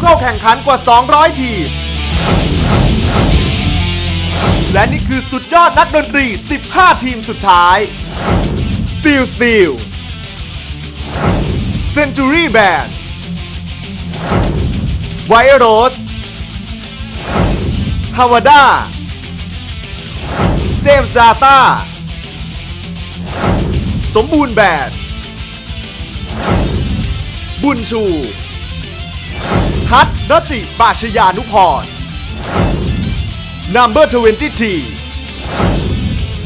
เข้าแข่งขันกว่า 200 ทีม และนี่คือสุดยอดนักดนตรี 15 ทีมสุดท้าย Steel Steel Century Band Wire Rose Havada เจมส์จาตาสมบูรณ์แบบ บุญชู ฮัตรติปาชยานุพร Number 20 t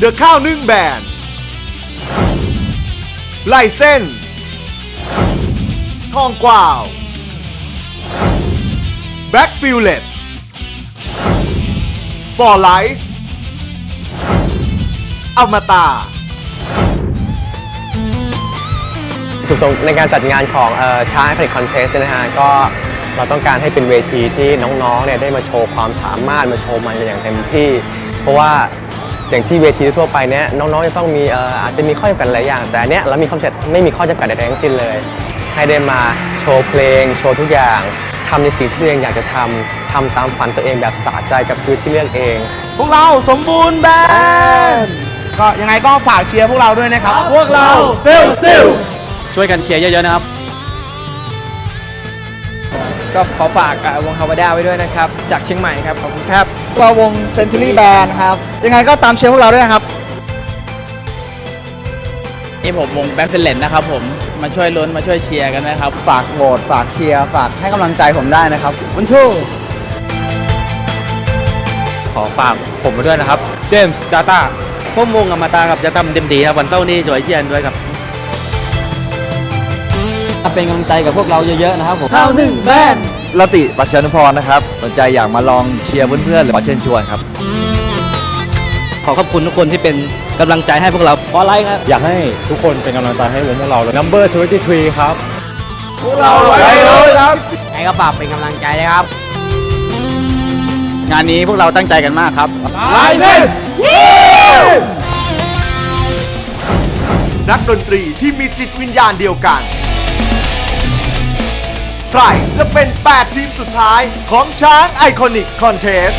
The ข้าวนึ่งแบนไลเส้น ทองกวาว Back f i l l e t For Life อมตะจุดประสงค์ในการจัดงานของช้างผลิตคอนเทสต์นะฮะก็ เราต้องการให้เป็นเวทีที่น้องๆเนี่ยได้มาโชว์ความสามารถมาโชว์มันกันอย่างเต็มที่ เพราะว่าอย่างที่เวทีทั่วไปเนี่ยน้องๆจะต้องมีเอ่ออาจจะมีข้อจำกัดหลายอย่าง แต่อันเนี้ยเรามีคอนเซ็ปต์ไม่มีข้อจำกัดใดๆทั้งสิ้นเลย ให้ได้มาโชว์เพลง โชว์ทุกอย่างทำในสิ่งที่ตัวเองอยากจะทำทำตามฝันตัวเองแบบสะใจกับชีวิตที่เลือกเอง พวกเราสมบูรณ์แบบก็ยังไงก็ฝากเชียร์พวกเราด้วยนะครับ พวกเราเซลเซลช่วยกันเชียร์เยอะๆนะครับ ก็ขอฝากอะวงฮาวาด้าไว้ด้วยนะครับ จากเชียงใหม่ครับ ขอบคุณครับตัววง Century Band ครับ ยังไงก็ตามเชียร์พวกเราด้วยนะครับ นี่ผมวงแบ็คเฟลเลนนะครับผมมาช่วยลุ้นมาช่วยเชียร์กันนะครับ ฝากโหวตฝากเชียร์ฝากให้กำลังใจผมได้นะครับบุญชูขอฝากผมมาด้วยนะครับ เจมส์ดาต้าผมวงอมตะครับจะทำเต็มที่ครับวันเสาร์นี้ช่วยเชียร์ด้วยครับ เป็นกำลังใจกับพวกเราเยอะๆนะครับผมข้าวหนึ่งแบนรติปัชญานุพรนะครับ สนใจอยากมาลองเชียร์เพื่อนๆหรือมาเชิญชวนครับ ขอขอบคุณทุกคนที่เป็นกำลังใจให้พวกเราเพราะอะไรครับ อยากให้ทุกคนเป็นกำลังใจให้วงพวกเราเลย Number 23 ครับเราไว้เลยครับไงก็ฝากเป็นกำลังใจนะครับ งานนี้พวกเราตั้งใจกันมากครับลายเส้นนักดนตรีที่มีจิตวิญญาณเดียวกัน ใครจะเป็น 8 ทีมสุดท้ายของช้างไอคอนิกคอนเทส